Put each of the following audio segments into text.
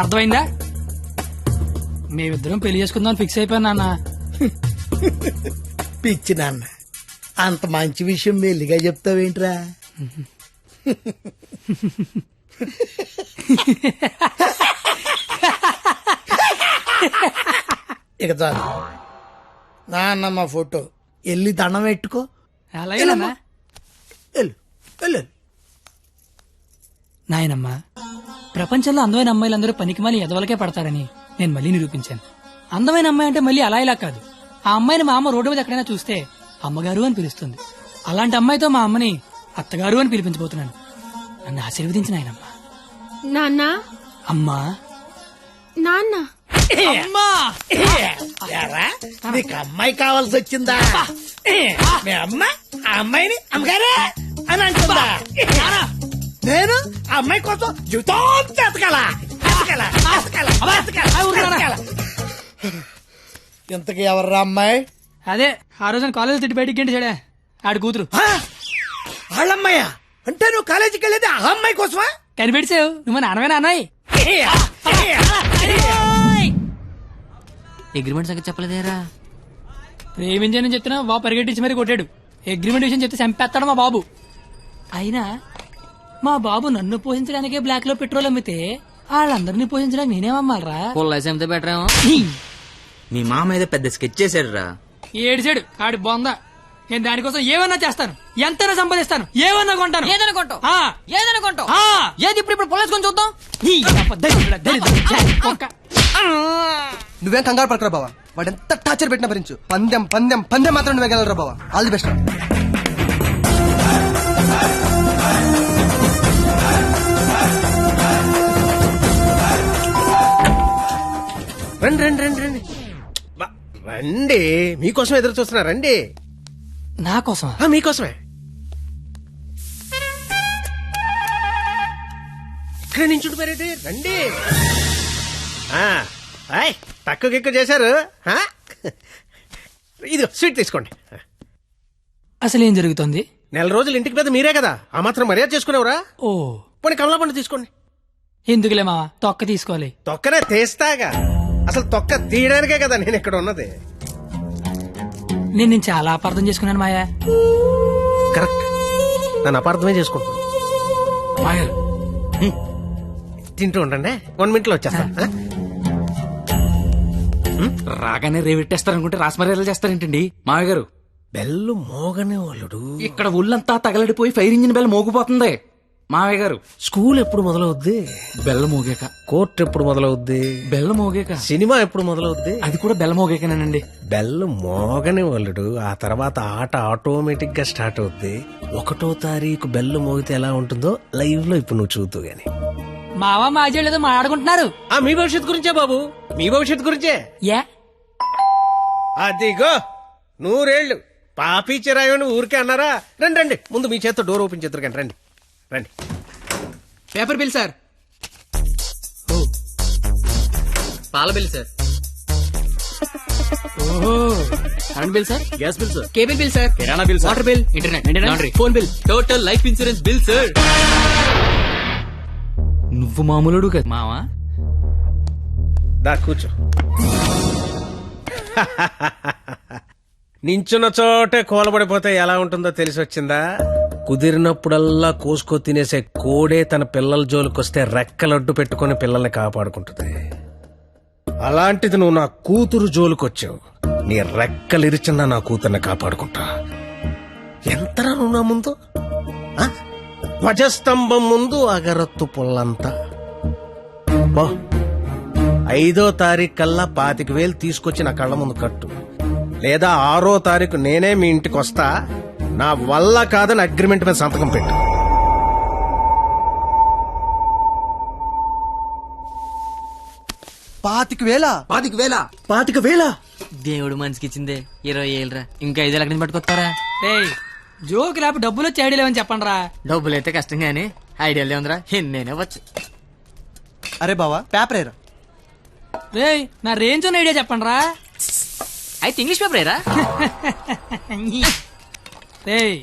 అర్థమైందా? మేమిద్దరం పెళ్ళి చేసుకుందాం ఫిక్స్ అయిపోయాను నాన్న. పిచ్చి నాన్న అంత మంచి విషయం మెల్లిగా చెప్తావేంట్రా? ఇక చాలు. నాన్న మా ఫోటో. వెళ్ళి దండం పెట్టుకో. అలాగే నాయనమ్మా. ప్రపంచంలో అందమైన అమ్మాయిలందరూ పనికిమాలి ఎదవలకే పడతారని నేను మళ్ళీ నిరూపించాను. అందమైన అమ్మాయి అంటే మళ్ళీ అలా ఇలా కాదు. ఆ అమ్మాయిని మా అమ్మ రోడ్డు మీద ఎక్కడైనా చూస్తే అమ్మగారు అని పిలుస్తుంది. అలాంటి అమ్మాయితో మా అమ్మని అత్తగారు అని పిలిపించబోతున్నాను. నన్ను ఆశీర్వదించిన ఆయనమ్మా. నాన్న? అమ్మా. నాన్న? అమ్మా! నీకు అమ్మాయి కావాల్సి వచ్చిందా? మీ అమ్మ ఆ అమ్మాయిని అమ్మగారే అని అంటుందా? ఆ అమ్మాయి కోసం జీవితం ఎతకాల ఎతకాల, ఎతకాల, ఎతకాల, ఎతకాల. ఇంతకీ ఎవర్రా అమ్మాయి అదే ఆ రోజున కాలేజ్ తిట్టి బయటికి గంట చెడే. ఆడి కూతురు. ఆ? వాళ్ళమ్మాయా అంటే నువ్వు కాలేజీకి వెళ్ళేది ఆ అమ్మాయి కోసమా? కనిపెడిసావు నువ్వు మా నాన్నవే నాన్నయ్ అగ్రిమెంట్ సంగతి చెప్పలేదేరా? ప్రేమించానని చెప్తున్నా బాబు పరిగెట్టించి మరీ కొట్టాడు. అగ్రిమెంట్ విషయం చెప్తే చంపేస్తాడు మా బాబు. అయినా మా బాబు నన్ను పోషించడానికే బ్లాక్లో పెట్రోల్ అమ్మితే వాళ్ళందరినీ పోషించడానికి నేనేమమ్మాలరా? బెటర్ ఏమో. మీ మామ ఏదో పెద్ద స్కెచ్ చేశాడు రా ఏడిచాడు ఆడి బొంద. నేను దానికోసం ఏమన్నా చేస్తాను? ఎంతైనా సంపాదిస్తాను. ఏమన్నా కొంటాను. ఏదనుకుంటావు ఆ. ఏదనుకుంటావు ఆ. ఏది ఇప్పుడు ఇప్పుడు పొల్లేసుకొని చూద్దాం. ఈ అబ్బ దరిద్రుడా, దరిద్రుడా, ఛే, కుక్క. నువ్వేం కంగారు పడకరా బావా? వాడు ఎంత టార్చర్ పెట్టినా భరించు. పందెం పందెం పందెం మాత్రం నువ్వే గెలవరా బావా? ఆల్ ది బెస్ట్ రండి రండి రండి రండి. బా- రండి. మీకోసం ఎదురు చూస్తున్నా రండి. నా కోసం ఆ, మీకోసమే. ఇక్కడ నుంచి ఉండిపోయారేంటి? రండి. ఆ, హాయ్ తక్కువ గిక్కు చేశారు. ఆ? ఇదిగో స్వీట్ తీసుకోండి. అసలు ఏం జరుగుతుంది? నెల రోజులు ఇంటికి పెద్ద మీరే కదా. ఆ మాత్రం మర్యాద చేసుకునేవరా? ఓ. పోనీ కమలా పండు తీసుకోండి. ఎందుకులే మావా? తొక్క తీసుకోవాలి. తొక్కనే తీస్తాగా. అసలు తొక్క తీయడానికే కదా నేను ఇక్కడ ఉన్నది. నేను నేను చాలా అపార్థం చేసుకున్నాను మాయా. కరెక్ట్. నన్ను అపార్థమే చేసుకుంటున్నాను తింటూ ఉండండి. వన్ మినిట్లో వచ్చేస్తాను ఆ? రాగానే రేవెట్టేస్తారనుకుంటే రాసమర్యాదలు చేస్తారేంటండి? మామయ్య గారు. బెల్లు మోగనే వాళ్ళుడు. ఇక్కడ ఒళ్ళంతా తగలడిపోయి ఫైర్ ఇంజిన్ బెల్ మోగిపోతుంది. మావయ్య గారు స్కూల్ ఎప్పుడు మొదలవుద్ది? బెల్ల మోగాక. కోర్టు ఎప్పుడు మొదలవుద్ది? బెల్ల మోగాక. సినిమా ఎప్పుడు మొదలవుద్ది? అది కూడా బెల్ల మోగాకనేనండి. బెల్ మోగని వాళ్ళుడు ఆ తర్వాత ఆట ఆటోమేటిక్గా స్టార్ట్ అవుద్ది. ఒకటో తారీఖు బెల్ మోగితే ఎలా ఉంటుందో లైవ్లో ఇప్పుడు నువ్వు చూద్దు గాని. మావా మాజీ ఏదో మాట్లాడుకుంటున్నారు. ఆ మీ భవిష్యత్ గురించే బాబు. మీ భవిష్యత్ గురించే. ఏ? అదిగో నూరేళ్ళు. పాపి చిరాయని ఊరికే అన్నారా? రండి రండి. ముందు మీ చేత్తో డోర్ ఓపెన్ చేద్దరు కానీ రండి. రండి. Paper bill sir. పాల బిల్ సార్. ఓహో. Current bill sir? Gas bill sir? Cable bill sir. కిరాణా bill water bill internet? Laundry. Phone bill. Total life insurance bill sir. నువ్వు మామూలుడు కదా. మావా? దా కూర్చో. నించున్న చోటే కోలబడిపోతే ఎలా ఉంటుందో తెలిసి వచ్చిందా? కుదిరినప్పుడల్లా కోసుకో తినేసే కోడే తన పిల్లల జోలికొస్తే రెక్కలడ్డు పెట్టుకుని పిల్లల్ని కాపాడుకుంటుంది. అలాంటిది నువ్వు నా కూతురు జోలికొచ్చావు. నీ రెక్కలిరిచిన నా కూతుర్ని కాపాడుకుంటా. ఎంతరా నువ్వు నా ముందు? ధ్వజస్తంభం ముందు అగరత్తు పుల్లంతా. పో. ఐదో తారీఖు కల్లా పాతిక వేలు తీసుకొచ్చి నా కళ్ళ ముందు కట్టు. లేదా ఆరో తారీఖు నేనే మీ ఇంటికి వస్తా నా వల్ల కాదని అగ్రిమెంట్ మీద సంతకం పెట్టు. పాతిక వేల. పాతిక వేల. పాతిక వేల. దేవుడు మనిషికి ఇచ్చిందే. ఇరవై ఏళ్ళరా. ఇంకా ఐదు లక్షలు పట్టుకొస్తారా? ఏయ్ జోక్ డబ్బులు వచ్చి ఐడియా లేవని చెప్పండి రా డబ్బులు అయితే కష్టం కానీ ఐడియాలు ఏముందిరా నేనే వచ్చు. అరే బావా పేపర్ ఏరా. రేయ్ నా రేంజ్ ఉన్న ఐడియా చెప్పండి రా అయితే ఇంగ్లీష్ పేపర్ ఏరా? రేయ్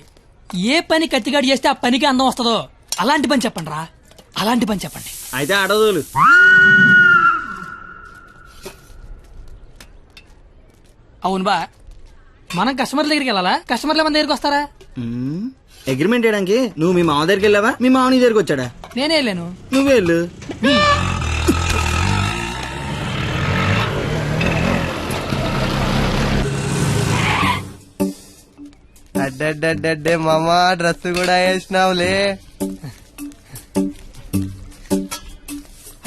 ఏ పని కత్తిగాడి చేస్తే ఆ పనికి అందం వస్తుందో అలాంటి పని చెప్పండి రా అలాంటి పని చెప్పండి. అయితే అడదులు అవును బా. మనం కస్టమర్ల దగ్గరికి వెళ్ళాలా? కస్టమర్ల మన దగ్గరికి వస్తారా? అగ్రిమెంట్ చేయడానికి నువ్వు మీ మామ దగ్గరికి వెళ్ళావా? మీ మామ నీ దగ్గరికి వచ్చాడా? నేనే వెళ్ళాను. నువ్వే వెళ్ళు. అడ్డడ్డడ్డే మామా డ్రెస్ కూడా వేసినావులే.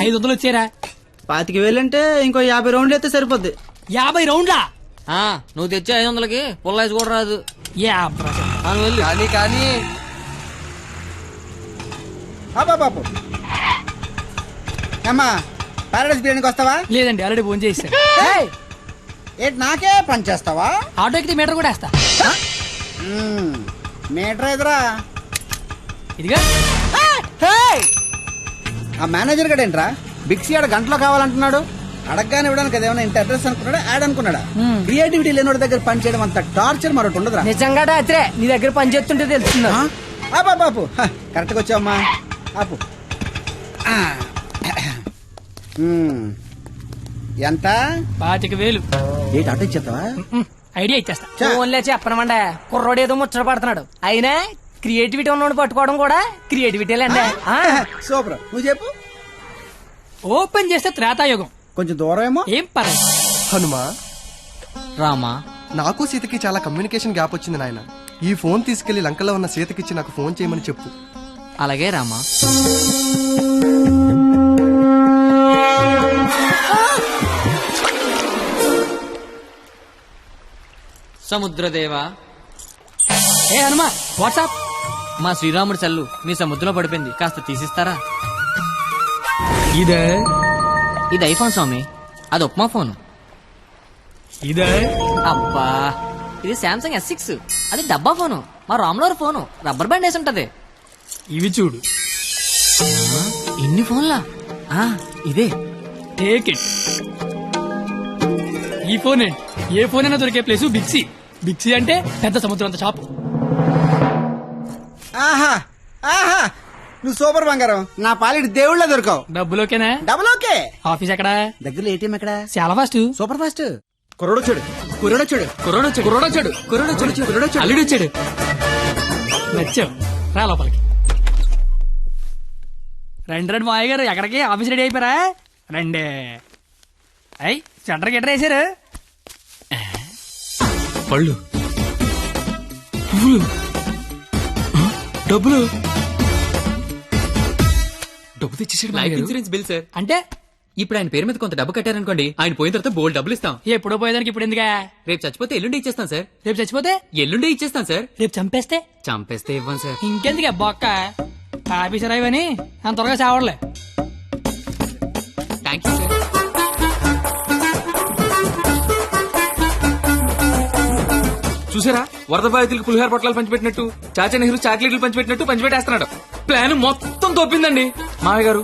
ఐదు వందలు వచ్చారా పాతిక వేలంటే ఇంకో యాభై రౌండ్లు అయితే సరిపోద్ది. యాభై రౌండ్లా? ఆ, నువ్వు తెచ్చే ఐదు వందలకి పుల్లైజ్ కూడా రాదు. Yeah brother. ఆ, నువ్వు వెళ్ళు. కానీ కానీ. బాబు అమ్మా పారాడైస్ బిర్యానీకి వస్తావా? లేదండి ఆల్రెడీ ఫోన్ చేశాను ఏంటి నాకే పని చేస్తావా? ఆటో ఎక్కితే మీటర్ కూడా వేస్తా. మీటర్ ఎదురా ఇదిగా? ఆ మేనేజర్ గడేంట్రా బిక్సీ ఆడ గంటలో కావాలంటున్నాడు. అడగగానే ఇవ్వడానికి అదేమన్నా ఇంత అడ్రస్ అనుకున్నాడా? యాడ్ అనుకున్నాడా? క్రియేటివిటీ లేనివాడి దగ్గర పని చేయడం అంత టార్చర్ మరొకటి ఉండదురా. నిజంగా రాత్రే నీ దగ్గర పని చేస్తుంటే తెలుస్తుంది? ఆపా బాపు కరెక్ట్గా వచ్చావమ్మా. ఆపు. ఎంత? పాతిక వేలు. ఏంటి అటు ఇచ్చేస్తావా? ఐడియా ఇచ్చేస్తా. ఫోన్లే చెప్పనమండ. కుర్రోడు ఏదో ముచ్చట పడుతున్నాడు. అయినా క్రియేటివిటీ ఉన్నోడు పట్టుకోవడం కూడా క్రియేటివిటీ అండి సూపర్. నువ్వు చెప్పు. ఓపెన్ చేస్తే త్రేతాయుగం. కొంచెం దూరం ఏమో. ఏం పర్లేదు. హనుమా. రామా. నాకు సీతకి చాలా కమ్యూనికేషన్ గ్యాప్ వచ్చింది నాయన. ఈ ఫోన్ తీసుకెళ్ళి లంకలో ఉన్న సీతకిచ్చి నాకు ఫోన్ చేయమని చెప్పు. అలాగే రామా. సముద్రదేవా. ఏ హనుమా వాట్సాప్ మా శ్రీరాముడి సెల్లు మీ సముద్రంలో పడిపోయింది కాస్త తీసిస్తారా? ఇదే? ఇది ఐఫోన్ స్వామి అది ఉప్మా ఫోన్. ఇదే? అబ్బా ఇది శాంసంగ్ ఎస్ సిక్స్ అది డబ్బా ఫోను మా రామ్లోర్ ఫోను రబ్బర్ బ్యాండ్ వేసి ఉంటది. ఇవి చూడు. ఇన్ని ఫోన్లా? ఆ, ఇదే. టేక్ ఇట్ ఈ ఫోన్ ఏ ఫోన్ అయినా దొరికే ప్లేస్ బిక్సీ బిక్సీ అంటే పెద్ద సముద్రం అంత షాప్. ఆహా ఆహా నువ్వు సూపర్ బంగారం. నా పాలిటి దేవుళ్ళ దొరకవు. డబ్బులోకేనా? డబుల్ ఓకే ఆఫీస్ ఎక్కడా? దగ్గరలో ఏటీఎం ఎక్కడ? చాలా ఫాస్ట్. Super fast. కుర్రోడు చూడు కుర్రోడు చూడు కుర్రోడొచ్చాడు కుర్రోడొచ్చాడు కుర్రోడొచ్చాడు కుర్రోడొచ్చాడు అల్లుడు వచ్చాడు. నచ్చావు. రా లోపలికి. రండి రండి మాయ గారు ఎక్కడికి? ఆఫీస్ రెడీ అయిపోయారా? రండి. అయ్ సెంటర్ గిట్టర్ వేసారు పళ్ళు. పువ్వులు డబ్బులు. డబ్బు తెచ్చేసాడు లైఫ్ ఇన్సూరెన్స్ బిల్ సార్ అంటే? ఇప్పుడు ఆయన పేరు మీద కొంత డబ్బు కట్టారనుకోండి ఆయన పోయిన తర్వాత బోల్డ్ డబ్బులు ఇస్తాం. ఎప్పుడో పోయేదానికి ఇప్పుడు ఎందుకా? రేపు చచ్చిపోతే ఎల్లుండి ఇచ్చేస్తాం సార్ రేపు చచ్చిపోతే? ఎల్లుండి ఇచ్చేస్తాం సార్ రేపు చంపేస్తే? చంపేస్తే ఇవ్వం సార్ ఇంకెందుకు బొక్క? ఆఫీసర్ అయ్యని అంత త్వరగా చావడలే చూసారా? వరద బాధితులకు పులిహార పొట్లాలు పంచిపెట్టినట్టు చాచా నెహ్రూ చాక్లెట్లు పంచిపెట్టినట్టు పంచిపెట్టేస్తున్నాడు. ప్లాన్ మొత్తం తోపిందండి. మావయ్య గారు